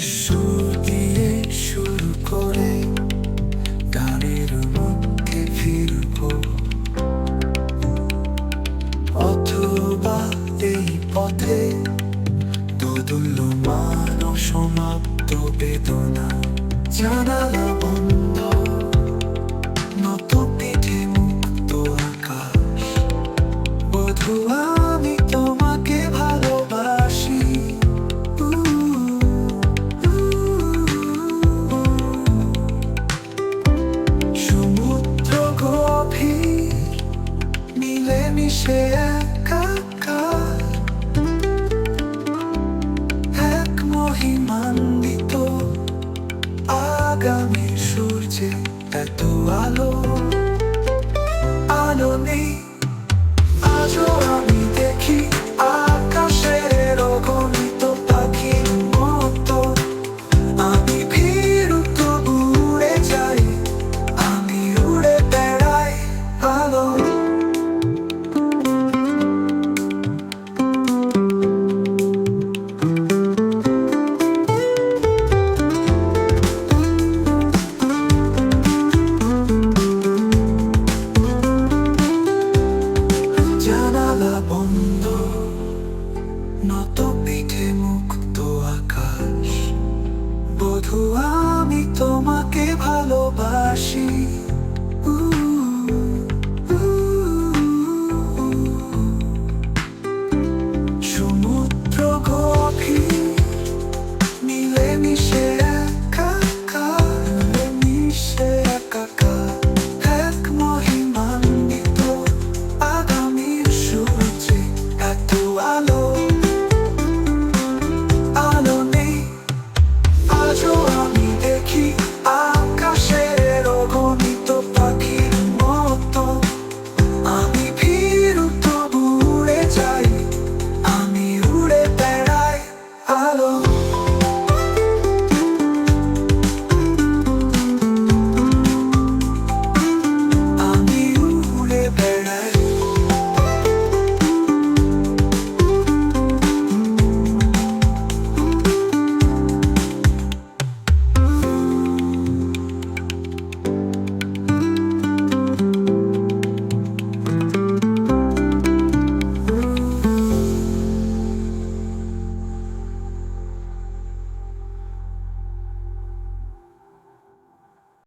সুর দিয়ে শুরু করে গানের মধ্যে ফিরব। অথবা এই পথে দোদুল্যমান সমাপ্ত বেদনা জানালা বন্ধ। নত পিঠে মুক্ত আকাশ, বধুয়া মিশে একাকার এক মহিমান্বিত আগামীর সূর্যে এত আলো আলো নেই বন্ধ নত পিঠে মুক্ত আকাশ। বধু আমি তোমাকে ভালোবাসি। সমুদ্র গভীর মিলেমিশে